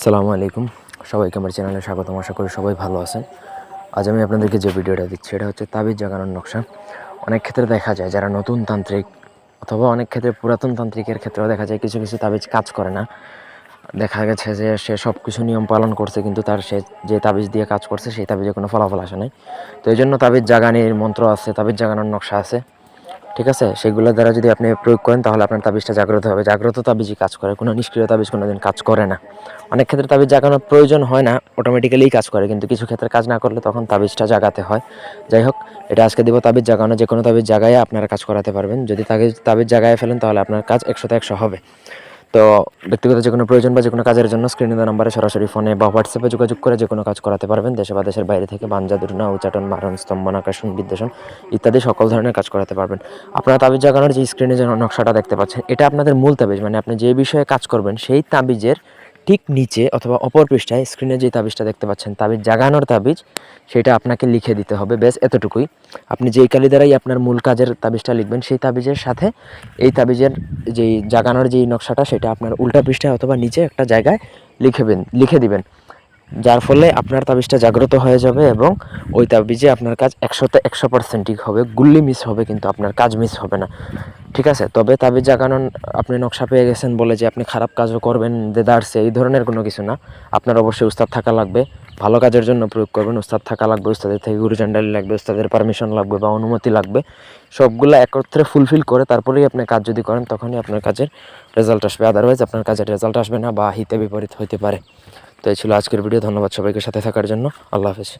সালামু আলাইকুম। সবাইকে আমার চ্যানেলে স্বাগতম। আশা করি সবাই ভালো আছেন। আজ আমি আপনাদেরকে যে ভিডিওটা দিচ্ছি, এটা হচ্ছে তাবিজ জাগানোর নকশা। অনেক ক্ষেত্রে দেখা যায় যারা নতুন তান্ত্রিক অথবা অনেক ক্ষেত্রে পুরাতন তান্ত্রিকের ক্ষেত্রেও দেখা যায় কিছু কিছু তাবিজ কাজ করে না। দেখা গেছে যে সে সব কিছু নিয়ম পালন করছে, কিন্তু তার সে যে তাবিজ দিয়ে কাজ করছে, সেই তাবিজে কোনো ফলাফল আসে নাই। তো এই জন্য তাবিজ জাগানির মন্ত্র আছে, তাবিজ জাগানোর নকশা আছে। ঠিক আছে? সেগুলো দ্বারা যদি আপনি প্রয়োগ করেন, তাহলে আপনার তাবিজটা জাগ্রত হবে। জাগ্রত তাবিজই কাজ করে। কোনো নিষ্ক্রিয় তাবিজ কোনো দিন কাজ করে না। অনেক ক্ষেত্রে তাবিজ জাগানোর প্রয়োজন হয় না অটোমেটিক্যালিই কাজ করে। কিন্তু কিছু ক্ষেত্রে কাজ না করলে তখন তাবিজটা জাগাতে হয়। যাই হোক, এটা আজকে দিব তাবিজ জাগানো। যে কোনো তাবিজ জাগায় আপনারা কাজ করাতে পারবেন। যদি তাকে তাবিজ জাগায় ফেলেন, তাহলে আপনার কাজ একশোতে একশো হবে। তো ব্যক্তিগত যে কোনো প্রয়োজন বা যে কোনো কাজের জন্য স্ক্রিনে দেওয়া নাম্বারে সরাসরি ফোনে বা হোয়াটসঅ্যাপে যোগাযোগ করে যে কোনো কাজ করাতে পারবেন। দেশে বা দেশের বাইরে থেকে বাঞ্জা দুর্না উচ্চাটন, মারণ স্তম্ভন আকাশন বিদ্বেষণ ইত্যাদি সকল ধরনের কাজ করাতে পারবেন। আপনারা তাবিজ জাগানোর যে স্ক্রিনে যে নকশাটা দেখতে পাচ্ছেন, এটা আপনাদের মূল তাবিজ। মানে আপনি যে বিষয়ে কাজ করবেন, সেই তাবিজের ঠিক নিচে অথবা অপর পৃষ্ঠায় স্ক্রিনে যে তাবিজটা দেখতে পাচ্ছেন, তাবিজ জাগানোর তাবিজ, সেটা আপনাকে লিখে দিতে হবে। বেশ এতটুকুই। আপনি যেই কালি দ্বারাই আপনার মূল কাজের তাবিজটা লিখবেন, সেই তাবিজের সাথে এই তাবিজের যেই জাগানোর যেই নকশাটা, সেটা আপনার উল্টা পৃষ্ঠায় অথবা নিচে একটা জায়গায় লিখেবেন লিখে দিবেন। যার ফলে আপনার তাবিজটা জাগ্রত হয়ে যাবে এবং ওই তাবিজে আপনার কাজ একশোতে একশো পার্সেন্ট ঠিক হবে। গুল্লি মিস হবে কিন্তু আপনার কাজ মিস হবে না। ঠিক আছে? তবে তাবিজ জাগানোর আপনি নকশা পেয়ে গেছেন বলে যে আপনি খারাপ কাজও করবেন দেদারসে এই ধরনের কোনো কিছু না। আপনার অবশ্যই উস্তাদ থাকা লাগবে। ভালো কাজের জন্য প্রয়োগ করবেন, উস্তাদ থাকা লাগবে, উস্তাদের থেকে গুরুচান্ডালি লাগবে, উস্তাদের পারমিশন লাগবে বা অনুমতি লাগবে। সবগুলো একত্রে ফুলফিল করে তারপরেই আপনি কাজ যদি করেন, তখনই আপনার কাজের রেজাল্ট আসবে। আদারওয়াইজ আপনার কাজের রেজাল্ট আসবে না বা হিতে বিপরীত হইতে পারে। তো এই ছিল আজকের ভিডিও। ধন্যবাদ সবাইকে সাথে থাকার জন্য। আল্লাহ হাফেজ।